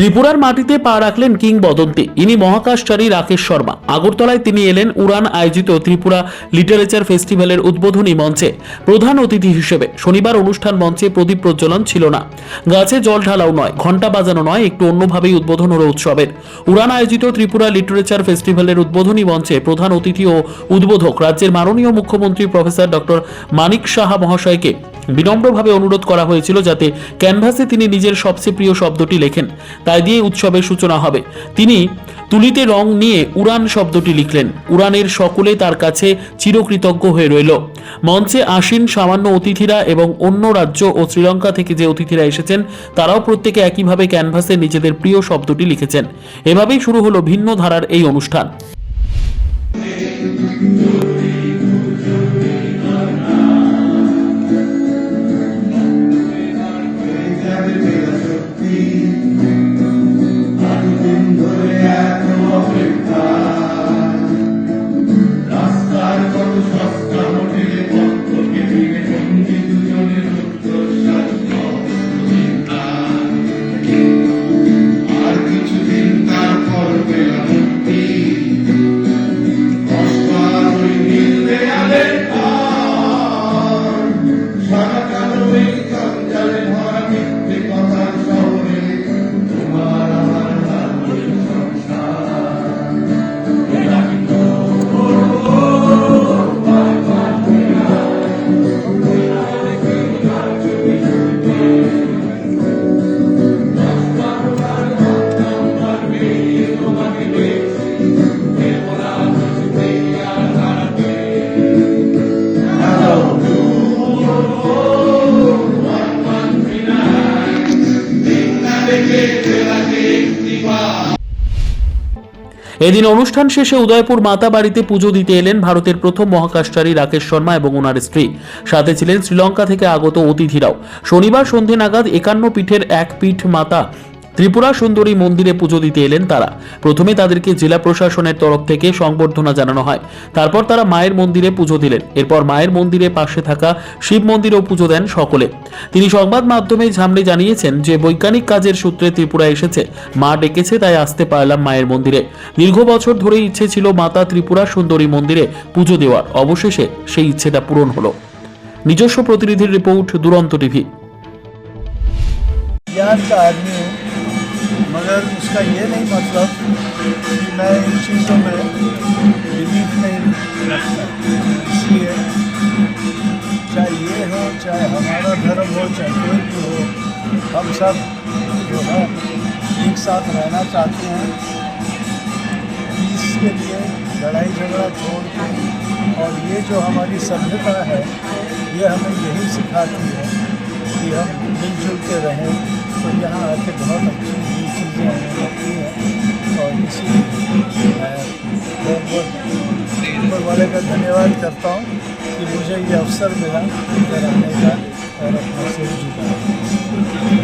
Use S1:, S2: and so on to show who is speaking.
S1: ত্রিপুরার মাটিতে পা রাখলেন কিংবদন্তি। ইনি মহাকাশচারী রাকেশ শর্মা। আগরতলায় তিনি এলেন উড়ান আয়োজিত ত্রিপুরা লিটারেচার ফেস্টিভ্যালের উদ্বোধনী মঞ্চে। প্রধান অতিথি হিসেবে শনিবার অনুষ্ঠান মঞ্চে প্রদীপ প্রজ্বলন ছিল না। গাছে জল ঢালাও নয়, ঘণ্টা বাজানো নয়, একটু অন্যভাবেই উদ্বোধন হলো উৎসবের। উড়ান আয়োজিত ত্রিপুরা লিটারেচার ফেস্টিভ্যালের উদ্বোধনী মঞ্চে প্রধান অতিথি ও উদ্বোধক রাজ্যের মাননীয় মুখ্যমন্ত্রী প্রফেসর ডক্টর মানিক সাহা মহাশয়কে বিনম্রভাবে অনুরোধ করা হয়েছিল যাতে ক্যানভাসে তিনি নিজের সবচেয়ে প্রিয় শব্দটি লেখেন। তাই দিয়ে উৎসবের সূচনা হবে। তিনি তুলিতে রং নিয়ে উড়ান শব্দটি লিখলেন। উড়ানের সকলে তার কাছে চিরকৃতজ্ঞ হয়ে রইল। মঞ্চে আসীন সামান্য অতিথিরা এবং অন্য রাজ্য ও শ্রীলঙ্কা থেকে যে অতিথিরা এসেছেন, তারাও প্রত্যেকে একইভাবে ক্যানভাসে নিজেদের প্রিয় শব্দটি লিখেছেন। এভাবেই শুরু হলো ভিন্ন ধারার এই অনুষ্ঠান। এদিন অনুষ্ঠান শেষে উদয়পুর মাতা বাড়িতে পুজো দিতে এলেন ভারতের প্রথম মহাকাশচারী রাকেশ শর্মা এবং ওনার স্ত্রী। সাথে ছিলেন শ্রীলঙ্কা থেকে আগত অতিথিরাও। শনিবার সন্ধে নাগাদ একান্ন পীঠের এক পীঠ মাতা ত্রিপুরা সুন্দরী মন্দিরে পুজো দিতে এলেন তারা। প্রথমে তাদেরকে জেলা প্রশাসনের তরফ থেকে সংবর্ধনা জানানো হয়। তারপর তারা মায়ের মন্দিরে পুজো দিলেন। এরপর মায়ের মন্দিরে পাশে থাকা শিব মন্দিরেও পুজো দেন সকলে। তিনি সংবাদ মাধ্যমে ঝামড়ে জানিয়েছেন যে, বৈজ্ঞানিক কাজের সূত্রে ত্রিপুরা এসেছে। মা ডেকেছে, তাই আসতে পারলাম মায়ের মন্দিরে। দীর্ঘ বছর ধরে ইচ্ছে ছিল মাতা ত্রিপুরা সুন্দরী মন্দিরে পুজো দেওয়ার। অবশেষে সেই ইচ্ছেটা পূরণ হলো। নিজস্ব প্রতিনিধির রিপোর্ট দুরন্ত টিভি।
S2: मगर उसका ये नहीं मतलब कि मैं इन चीज़ों में बिलीव नहीं इसलिए चाहे ये हो, चाहे हमारा धर्म हो, चाहे कोई भी हो, हम सब जो है एक साथ रहना चाहते हैं। पीस के लिए लड़ाई झगड़ा छोड़ के और ये जो हमारी सभ्यता है, ये हमें यही सिखाती है कि हम मिलजुल के रहें। तो यहाँ आके बहुत अच्छी ऊपर वाले का धन्यवाद करता हूँ कि मुझे ये अवसर मिला आने का और अपना सिर का